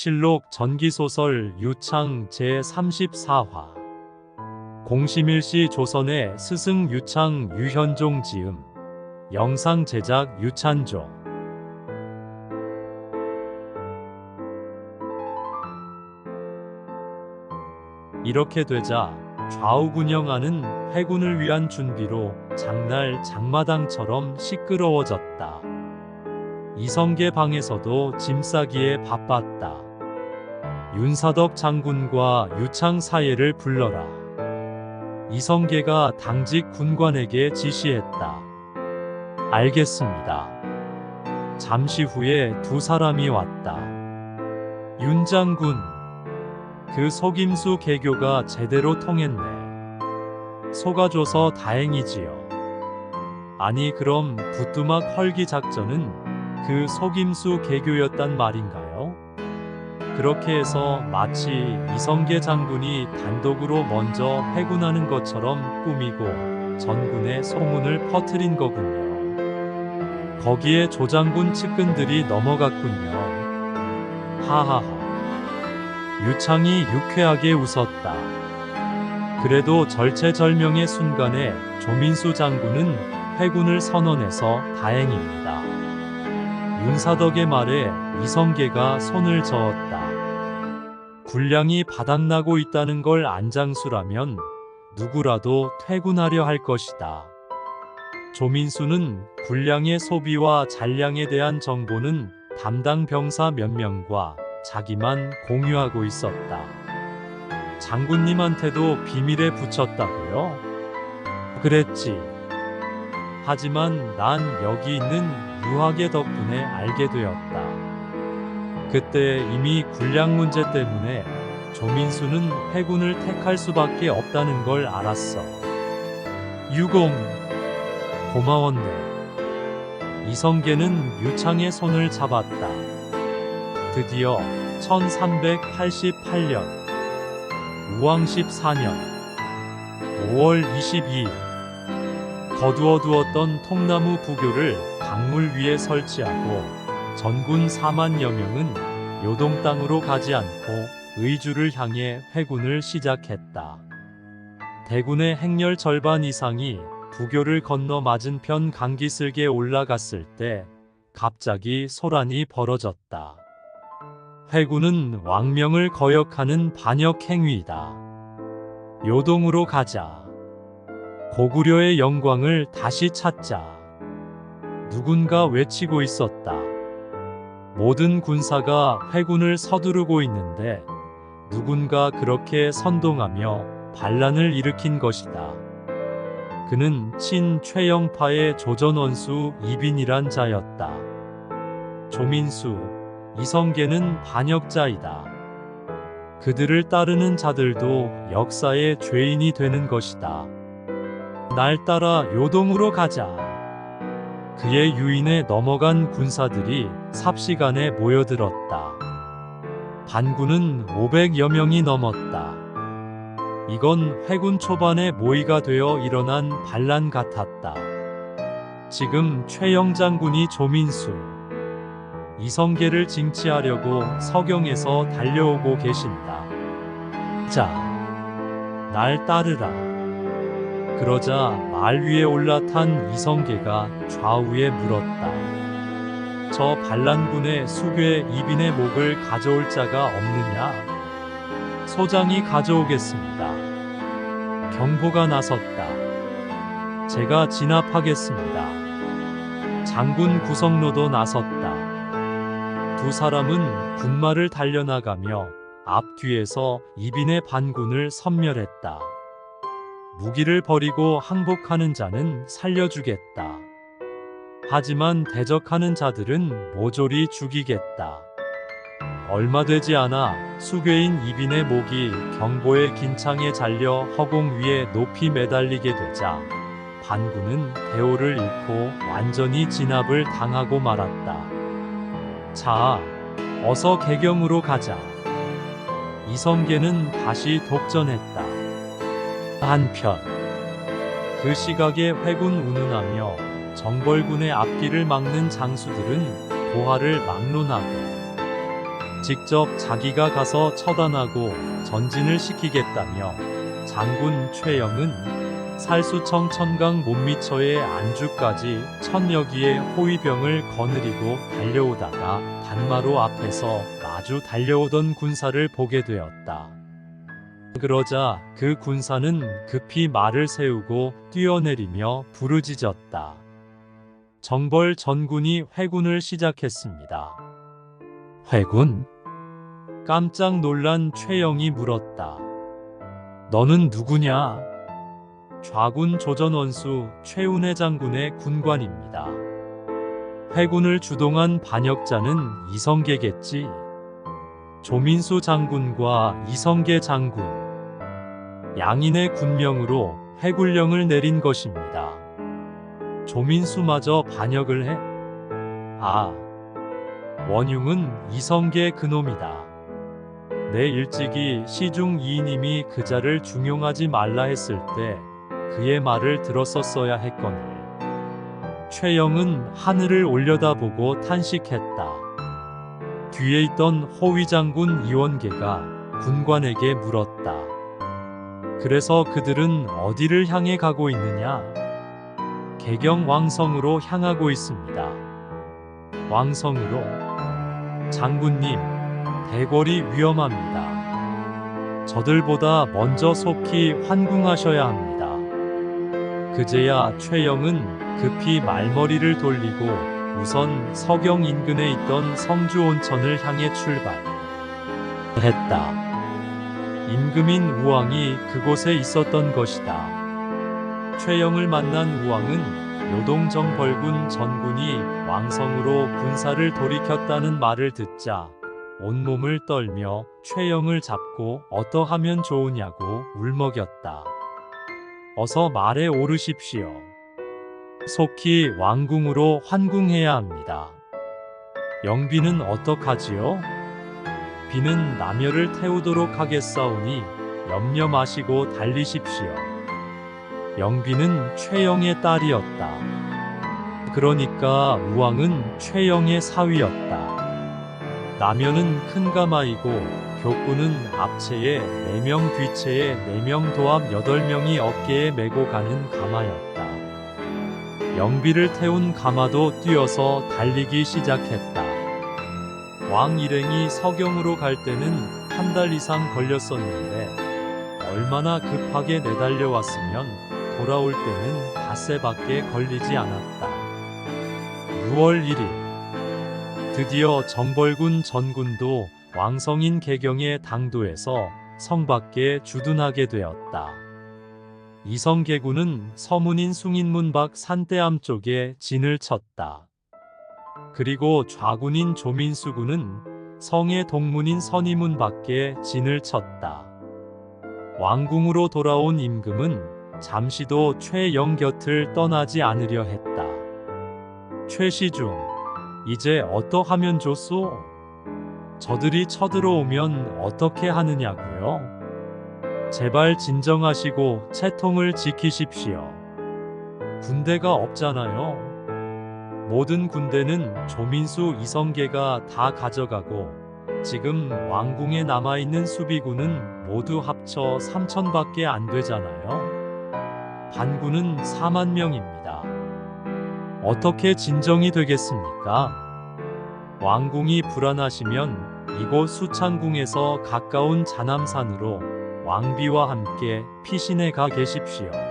실록 전기소설 유창 제34화 공시밀시 조선의 스승 유창 유현종 지음 영상 제작 유찬종 이렇게 되자 좌우군영하는 해군을 위한 준비로 장날 장마당처럼 시끄러워졌다. 이성계 방에서도 짐 싸기에 바빴다. 윤사덕 장군과 유창 사예를 불러라. 이성계가 당직 군관에게 지시했다. 알겠습니다. 잠시 후에 두 사람이 왔다. 윤 장군, 그 속임수 개교가 제대로 통했네. 속아줘서 다행이지요. 아니 그럼 부뚜막 헐기 작전은 그 속임수 개교였단 말인가요? 그렇게 해서 마치 이성계 장군이 단독으로 먼저 회군하는 것처럼 꾸미고 전군의 소문을 퍼뜨린 거군요. 거기에 조장군 측근들이 넘어갔군요. 하하하. 유창이 유쾌하게 웃었다. 그래도 절체절명의 순간에 조민수 장군은 회군을 선언해서 다행입니다. 윤사덕의 말에 이성계가 손을 저었다. 군량이 바닥나고 있다는 걸 안장수라면 누구라도 퇴군하려 할 것이다. 조민수는 군량의 소비와 잔량에 대한 정보는 담당 병사 몇 명과 자기만 공유하고 있었다. 장군님한테도 비밀에 붙였다고요? 그랬지. 하지만 난 여기 있는 유학의 덕분에 알게 되었다. 그때 이미 군량 문제 때문에 조민수는 해군을 택할 수밖에 없다는 걸 알았어. 유공, 고마웠네. 이성계는 유창의 손을 잡았다. 드디어 1388년 우왕 14년 5월 22일 거두어두었던 통나무 부교를 강물 위에 설치하고 전군 4만여 명은 요동 땅으로 가지 않고 의주를 향해 회군을 시작했다. 대군의 행렬 절반 이상이 부교를 건너 맞은편 강기슭에 올라갔을 때 갑자기 소란이 벌어졌다. 회군은 왕명을 거역하는 반역 행위이다. 요동으로 가자. 고구려의 영광을 다시 찾자. 누군가 외치고 있었다. 모든 군사가 회군을 서두르고 있는데 누군가 그렇게 선동하며 반란을 일으킨 것이다. 그는 친 최영파의 조전원수 이빈이란 자였다. 조민수, 이성계는 반역자이다. 그들을 따르는 자들도 역사의 죄인이 되는 것이다. 날 따라 요동으로 가자. 그의 유인에 넘어간 군사들이 삽시간에 모여들었다. 반군은 500여 명이 넘었다. 이건 회군 초반에 모의가 되어 일어난 반란 같았다. 지금 최영 장군이 조민수, 이성계를 징치하려고 서경에서 달려오고 계신다. 자, 날 따르라. 그러자 말 위에 올라탄 이성계가 좌우에 물었다. 저 반란군의 수괴 이빈의 목을 가져올 자가 없느냐? 소장이 가져오겠습니다. 경보가 나섰다. 제가 진압하겠습니다. 장군 구성로도 나섰다. 두 사람은 군마를 달려나가며 앞뒤에서 이빈의 반군을 섬멸했다. 무기를 버리고 항복하는 자는 살려주겠다. 하지만 대적하는 자들은 모조리 죽이겠다. 얼마 되지 않아 수괴인 이빈의 목이 경보의 긴창에 잘려 허공 위에 높이 매달리게 되자 반군은 대오를 잃고 완전히 진압을 당하고 말았다. 자, 어서 개경으로 가자. 이성계는 다시 독전했다. 한편, 그 시각에 회군 운운하며 정벌군의 앞길을 막는 장수들은 고하를 막론하고 직접 자기가 가서 처단하고 전진을 시키겠다며 장군 최영은 살수청 천강 못미처의 안주까지 천여 기의 호위병을 거느리고 달려오다가 단마로 앞에서 마주 달려오던 군사를 보게 되었다. 그러자 그 군사는 급히 말을 세우고 뛰어내리며 부르짖었다. 정벌 전군이 회군을 시작했습니다. 회군? 깜짝 놀란 최영이 물었다. 너는 누구냐? 좌군 조전원수 최운해 장군의 군관입니다. 회군을 주동한 반역자는 이성계겠지. 조민수 장군과 이성계 장군. 양인의 군명으로 회군령을 내린 것입니다. 조민수마저 반역을 해? 아, 원흉은 이성계 그놈이다. 내 일찍이 시중 이인님이 그자를 중용하지 말라 했을 때 그의 말을 들었었어야 했거늘. 최영은 하늘을 올려다보고 탄식했다. 뒤에 있던 호위 장군 이원계가 군관에게 물었다. 그래서 그들은 어디를 향해 가고 있느냐? 개경 왕성으로 향하고 있습니다. 왕성으로 장군님, 대궐이 위험합니다. 저들보다 먼저 속히 환궁하셔야 합니다. 그제야 최영은 급히 말머리를 돌리고 우선 서경 인근에 있던 성주 온천을 향해 출발했다. 임금인 우왕이 그곳에 있었던 것이다. 최영을 만난 우왕은 요동정벌군 전군이 왕성으로 군사를 돌이켰다는 말을 듣자 온몸을 떨며 최영을 잡고 어떠하면 좋으냐고 울먹였다. 어서 말에 오르십시오. 속히 왕궁으로 환궁해야 합니다. 영비는 어떡하지요? 비는 남열을 태우도록 하겠사오니 염려 마시고 달리십시오. 영비는 최영의 딸이었다. 그러니까 우왕은 최영의 사위였다. 남현은 큰 가마이고 교구는 앞체에 4명 뒤체에 4명 도합 8명이 어깨에 메고 가는 가마였다. 영비를 태운 가마도 뛰어서 달리기 시작했다. 왕 일행이 서경으로 갈 때는 한 달 이상 걸렸었는데 얼마나 급하게 내달려왔으면 돌아올 때는 닷새밖에 걸리지 않았다. 6월 1일 드디어 정벌군 전군도 왕성인 개경의 당도에서 성 밖에 주둔하게 되었다. 이성계군은 서문인 숭인문 밖 산대암 쪽에 진을 쳤다. 그리고 좌군인 조민수군은 성의 동문인 선이문 밖에 진을 쳤다. 왕궁으로 돌아온 임금은 잠시도 최영 곁을 떠나지 않으려 했다. 최시중, 이제 어떠하면 좋소? 저들이 쳐들어오면 어떻게 하느냐고요? 제발 진정하시고 채통을 지키십시오. 군대가 없잖아요. 모든 군대는 조민수 이성계가 다 가져가고 지금 왕궁에 남아있는 수비군은 모두 합쳐 3천밖에 안 되잖아요. 반군은 4만 명입니다. 어떻게 진정이 되겠습니까? 왕궁이 불안하시면 이곳 수창궁에서 가까운 자남산으로 왕비와 함께 피신해 가 계십시오.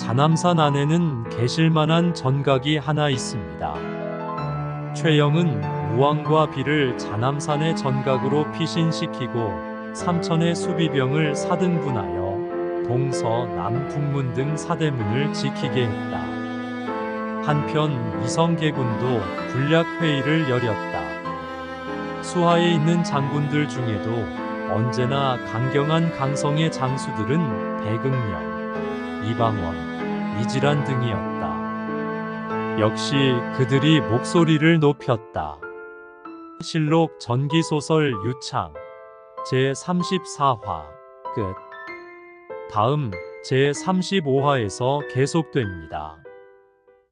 자남산 안에는 계실 만한 전각이 하나 있습니다. 최영은 우왕과 비를 자남산의 전각으로 피신시키고 삼천의 수비병을 사등분하여 동서 남북문 등 사대문을 지키게 했다. 한편 이성계군도 군략회의를 열였다. 수하에 있는 장군들 중에도 언제나 강경한 강성의 장수들은 배극령, 이방원, 이질환 등이었다. 역시 그들이 목소리를 높였다. 실록 전기소설 유창 제34화 끝 다음 제35화에서 계속됩니다.